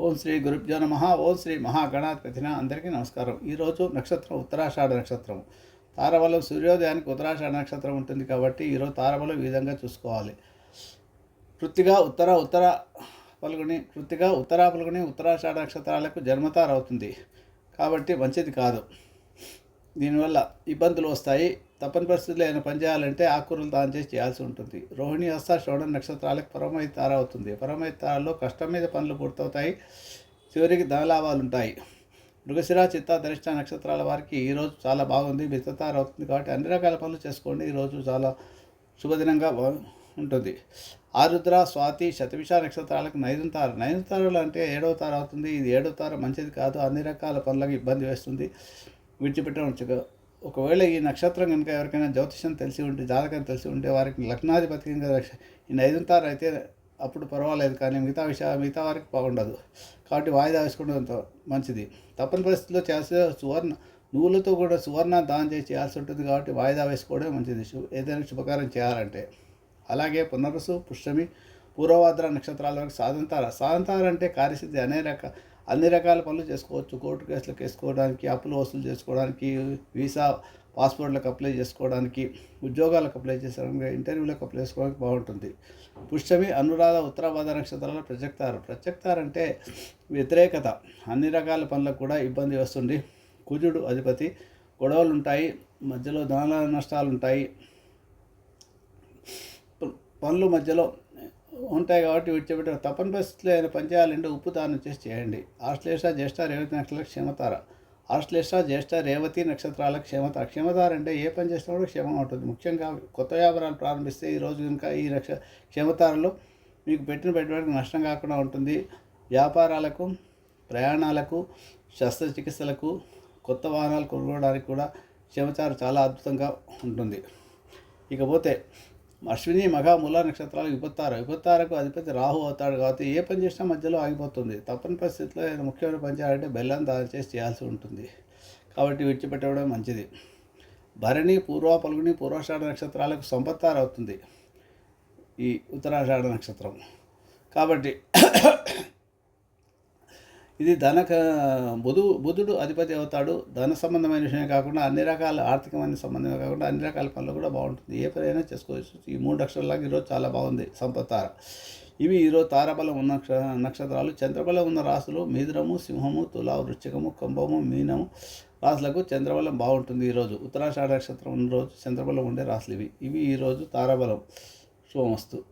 ఓం శ్రీ గురుభ్యో నమ. ఓం శ్రీ మహాగణాధిపతిన అందరికీ నమస్కారం. ఈరోజు నక్షత్రం ఉత్తరాషాఢ నక్షత్రం. తారబలం సూర్యోదయానికి ఉత్తరాషాఢ నక్షత్రం ఉంటుంది కాబట్టి ఈరోజు తారబలం ఈ విధంగా చూసుకోవాలి. కృత్తిగా ఉత్తర ఉత్తర పలుగుని కృత్తిగా ఉత్తరా పలుగుని ఉత్తరాషాఢ నక్షత్రాలకు జన్మతారవుతుంది. కాబట్టి మంచిది కాదు. దీనివల్ల ఇబ్బందులు వస్తాయి. తప్పని పరిస్థితుల్లో ఆయన పని చేయాలంటే ఆకుకూరలు దానం చేసి చేయాల్సి ఉంటుంది. రోహిణి హస్త శ్రవణ నక్షత్రాలకు పరమై తార అవుతుంది. పరమై తారలో కష్టం మీద పనులు పూర్తవుతాయి. చివరికి ధనలాభాలు ఉంటాయి మృగశిర చిత్త ధరిష్ట నక్షత్రాల వారికి ఈరోజు చాలా బాగుంది. మిత్రతార అవుతుంది కాబట్టి అన్ని రకాల పనులు చేసుకోండి. ఈరోజు చాలా శుభదినంగా ఉంటుంది. ఆరుద్ర స్వాతి శతవిష నక్షత్రాలకు నైరుతార నైరుతారలు అంటే ఏడవ తార అవుతుంది. ఇది ఏడవ తార మంచిది కాదు. అన్ని రకాల పనులకు ఇబ్బంది వేస్తుంది. విడిచిపెట్టడం ఒకవేళ ఈ నక్షత్రం కనుక ఎవరికైనా జ్యోతిషం తెలిసి ఉంటే జాతకం తెలిసి ఉంటే వారికి లగ్నాధిపతి కనుక ఈ నైదుంతారు అయితే అప్పుడు పర్వాలేదు కానీ మిగతా విషయ మిగతా వారికి బాగుండదు. కాబట్టి వాయిదా వేసుకోవడం మంచిది. తప్పని పరిస్థితుల్లో చేసే సువర్ణ నువ్వులతో కూడా సువర్ణ దానం చేసి చేయాల్సి ఉంటుంది కాబట్టి వాయిదా వేసుకోవడం మంచిది. ఏదైనా శుభకారం చేయాలంటే. అలాగే పునరుసు పుష్యమి పూర్వభద్ర నక్షత్రాల వరకు సాధంతార సాధంతార అంటే కార్యసిద్ధి అనే రక అన్ని రకాల పనులు చేసుకోవచ్చు. కోర్టు కేసులకు వేసుకోవడానికి అప్పులు వసూలు చేసుకోవడానికి వీసా పాస్పోర్ట్లకు అప్లై చేసుకోవడానికి ఉద్యోగాలకు అప్లై చేసుకోవడానికి ఇంటర్వ్యూలకు అప్లై చేసుకోవడానికి బాగుంటుంది. పుష్టమి అనురాధ ఉత్తరాబాధ నక్షత్రాల ప్రత్యక్తారు ప్రత్యక్తారు అంటే వ్యతిరేకత. అన్ని రకాల పనులకు కూడా ఇబ్బంది వస్తుంది. కుజుడు అధిపతి. గొడవలు ఉంటాయి మధ్యలో ధన నష్టాలు ఉంటాయి పనులు మధ్యలో ఉంటాయి కాబట్టి విడిచిపెట్టే తప్పని పరిస్థితుల్లో ఆయన పని చేయాలంటే ఉప్పు దానం చేసి చేయండి. ఆశ్లేష జ్యేష్ఠ రేవతి నక్షత్రాల క్షమతార. ఆశ్లేష జ్యేష్ఠ రేవతి నక్షత్రాల క్షేమతార. క్షమతార అంటే ఏ పని చేసినా కూడా క్షేమం ఉంటుంది. ముఖ్యంగా కొత్త వ్యాపారాలు ప్రారంభిస్తే ఈరోజు కనుక ఈ నక్ష క్షమతారలో మీకు పెట్టిన పెట్టుబడికి నష్టం కాకుండా ఉంటుంది. వ్యాపారాలకు ప్రయాణాలకు శస్త్రచికిత్సలకు కొత్త వాహనాలు కొనుక్కోవడానికి కూడా క్షేమతార చాలా అద్భుతంగా ఉంటుంది. ఇకపోతే అశ్విని మఘ మూల నక్షత్రాలు విపత్తార విపత్తారకు అధిపతి రాహు అవుతాడు కాబట్టి ఏ పని చేసినా మధ్యలో ఆగిపోతుంది. తప్పని పరిస్థితిలో ఏదైనా ముఖ్యమైన పని చేయాలంటే బెల్లం దాని చేసి చేయాల్సి ఉంటుంది. కాబట్టి విడిచిపెట్టడం మంచిది. భరణి పూర్వ పలుగుని పూర్వాషాఢ నక్షత్రాలకు సంపత్తార అవుతుంది ఈ ఉత్తరాషాఢ నక్షత్రం. కాబట్టి ఇది ధన బుధు బుధుడు అధిపతి అవుతాడు. ధన సంబంధమైన విషయం కాకుండా అన్ని రకాల ఆర్థికమైన సంబంధమే కాకుండా అన్ని రకాల పనులు కూడా బాగుంటుంది. ఏ పని అయినా చేసుకోవచ్చు. ఈ మూడు నక్షత్రాలకు ఈరోజు చాలా బాగుంది సంపత్తార ఇవి ఈరోజు తారబలం ఉన్న నక్ష నక్షత్రాలు. చంద్రబలం ఉన్న రాసులు మిథునము సింహము తులా వృశ్చికము కుంభము మీనము రాసులకు చంద్రబలం బాగుంటుంది ఈరోజు. ఉత్తరాషాఢ నక్షత్రం ఉన్న రోజు చంద్రబలం ఉండే రాసులు ఇవి. ఇవి ఈరోజు తారాబలం. శుభమస్తు.